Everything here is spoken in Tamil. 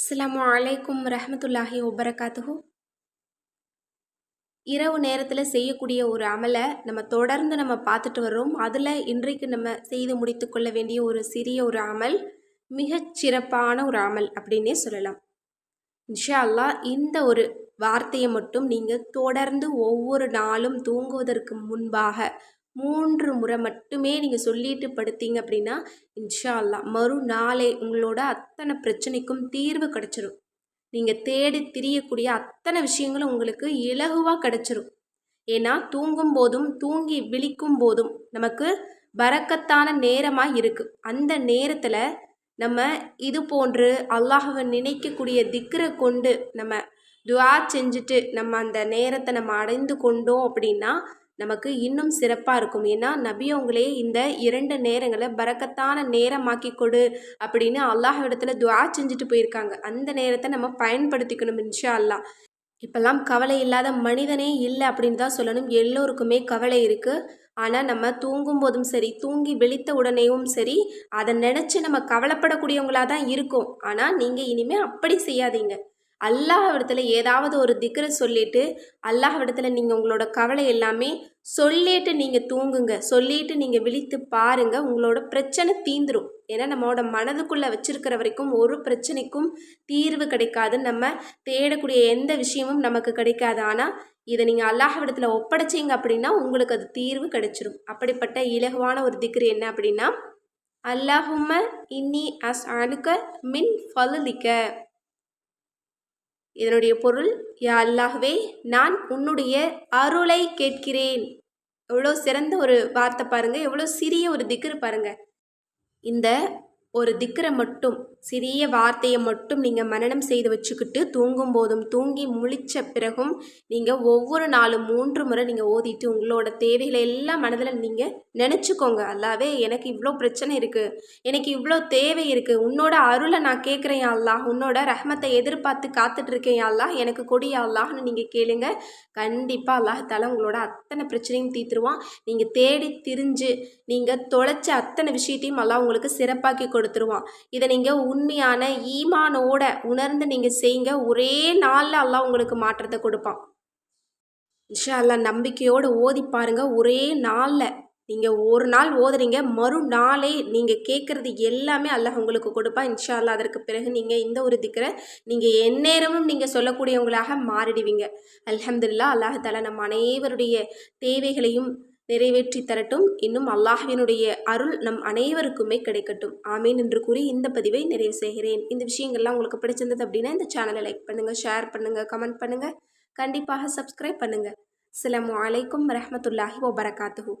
அஸ்லாம் அலைக்கும் ரஹமத்துல்லாஹி வபரகாத்துஹு. இரவு நேரத்தில் செய்யக்கூடிய ஒரு அமலை நம்ம தொடர்ந்து நம்ம பார்த்துட்டு வர்றோம். அதில் இன்றைக்கு நம்ம செய்து முடித்து கொள்ள வேண்டிய ஒரு சிறிய ஒரு அமல் மிகச் சிறப்பான ஒரு அமல் அப்படின்னே சொல்லலாம். இன்ஷா அல்லாஹ் இந்த ஒரு வார்த்தையை மட்டும் நீங்கள் தொடர்ந்து ஒவ்வொரு நாளும் தூங்குவதற்கு முன்பாக மூன்று முறை மட்டுமே நீங்கள் சொல்லிட்டு படுத்தீங்க அப்படின்னா இன்ஷா அல்லாஹ் மறுநாளே உங்களோட அத்தனை பிரச்சனைக்கும் தீர்வு கிடச்சிரும். நீங்கள் தேடி திரியக்கூடிய அத்தனை விஷயங்களும் உங்களுக்கு இலகுவாக கிடச்சிரும். ஏன்னா தூங்கும் போதும் தூங்கி விழிக்கும் போதும் நமக்கு பறக்கத்தான நேரமாக இருக்குது அந்த நேரத்தில் நம்ம இது போன்று அல்லாஹவை நினைக்கக்கூடிய திக்கரை கொண்டு நம்ம துவா செஞ்சுட்டு நம்ம அந்த நேரத்தை நம்ம அடைந்து கொண்டோம் அப்படின்னா நமக்கு இன்னும் சிறப்பாக இருக்கும். ஏன்னா நபியவங்களே இந்த இரண்டு நேரங்களை பறக்கத்தான நேரமாக்கி கொடு அப்படின்னு அல்லாஹ் இடத்துல துவா செஞ்சுட்டு போயிருக்காங்க. அந்த நேரத்தை நம்ம பயன்படுத்திக்கணும் இன்ஷா அல்லாஹ் இப்போல்லாம் கவலை இல்லாத மனிதனே இல்லை அப்படின்னு தான் சொல்லணும். எல்லோருக்குமே கவலை இருக்குது ஆனால் நம்ம தூங்கும் போதும் சரி தூங்கி விழித்த உடனேயும் சரி அதை நினச்சி நம்ம கவலைப்படக்கூடியவங்களாக தான் இருக்கும். ஆனால் நீங்கள் இனிமேல் அப்படி செய்யாதீங்க. அல்லாஹ்விடத்தில் ஏதாவது ஒரு திக்கரை சொல்லிட்டு அல்லாஹ்விடத்தில் நீங்கள் உங்களோட கவலை எல்லாமே சொல்லிட்டு நீங்கள் தூங்குங்க. சொல்லிட்டு நீங்கள் விழித்து பாருங்க. உங்களோட பிரச்சனை தீந்துடும் ஏன்னா நம்மளோட மனதுக்குள்ளே வச்சிருக்கிற வரைக்கும் ஒரு பிரச்சனைக்கும் தீர்வு கிடைக்காது நம்ம தேடக்கூடிய எந்த விஷயமும் நமக்கு கிடைக்காது. ஆனால் இதை நீங்கள் அல்லாஹ்விடத்தில் ஒப்படைச்சிங்க அப்படின்னா உங்களுக்கு அது தீர்வு கிடைச்சிடும் அப்படிப்பட்ட இலகுவான ஒரு திக்ரு என்ன அப்படின்னா அல்லாஹும்ம இன்னி அஸ் அணுக்க மின் ஃபலுலிக்க இதனுடைய பொருள் யா அல்லாஹ்வே நான் உன்னுடைய அருளை கேட்கிறேன். எவ்வளோ சிறந்த ஒரு வார்த்தை பாருங்கள் எவ்வளோ சிறிய ஒரு திக்ரு பாருங்கள் இந்த ஒரு திக்கரை மட்டும் சிறிய வார்த்தையை மட்டும் நீங்கள் மனனம் செய்து வச்சுக்கிட்டு தூங்கும் போதும் தூங்கி முழித்த பிறகும் நீங்கள் ஒவ்வொரு நாளும் மூன்று முறை நீங்கள் ஓதிட்டு உங்களோட தேவைகளை எல்லாம் மனதில் நீங்கள் நினச்சிக்கோங்க. அல்லாவே எனக்கு இவ்வளோ பிரச்சனை இருக்குது எனக்கு இவ்வளோ தேவை இருக்குது உன்னோட அருளை நான் கேட்குறேன் அல்லாஹ் உன்னோட ரஹமத்தை எதிர்பார்த்து காத்துட்ருக்கேன் அல்லாஹ் எனக்கு கொடிய அல்லாஹ்னு நீங்கள் கேளுங்க. கண்டிப்பாக அல்லாஹால உங்களோட அத்தனை பிரச்சனையும் தீர்த்துருவான். நீங்கள் தேடி திரிஞ்சு நீங்கள் தொலைச்ச அத்தனை விஷயத்தையும் அல்லாஹ் உங்களுக்கு சிறப்பாக்கி கொடுத்துருவான் இதை நீங்கள் உண்மையான ஈமானோட உணர்ந்து நீங்கள் செய்யுங்க. ஒரே நாளில் அல்லாஹ் உங்களுக்கு மாற்றத்தை கொடுப்பான். இன்ஷா அல்லா நம்பிக்கையோடு ஓதி பாருங்கள் ஒரே நாளில் நீங்கள் ஒரு நாள் ஓதுறீங்க. மறுநாளே நீங்கள் கேட்குறது எல்லாமே அல்லாஹ் உங்களுக்கு கொடுப்பா இன்ஷா அல்லா அதற்கு பிறகு நீங்கள் இந்த ஒரு திக்கரை நீங்கள் எந்நேரமும் நீங்கள் சொல்லக்கூடியவங்களாக மாறிடுவீங்க. அல்ஹம்துல்லா அல்லாஹால நம்ம அனைவருடைய தேவைகளையும் நிறைவேற்றி தரட்டும். இன்னும் அல்லாஹ்வினுடைய அருள் நம் அனைவருக்குமே கிடைக்கட்டும். ஆமீன் என்று கூறி இந்த பதிவை நிறைவு செய்கிறேன். இந்த விஷயங்கள்லாம் உங்களுக்கு பிடிச்சிருந்தது அப்படின்னா இந்த சேனலை லைக் பண்ணுங்கள் ஷேர் பண்ணுங்கள் கமெண்ட் பண்ணுங்கள் கண்டிப்பாக சப்ஸ்கிரைப் பண்ணுங்கள் அஸ்லாம் வலைக்கம் வரமத்துல்லாஹி வபரகாத்துஹூ.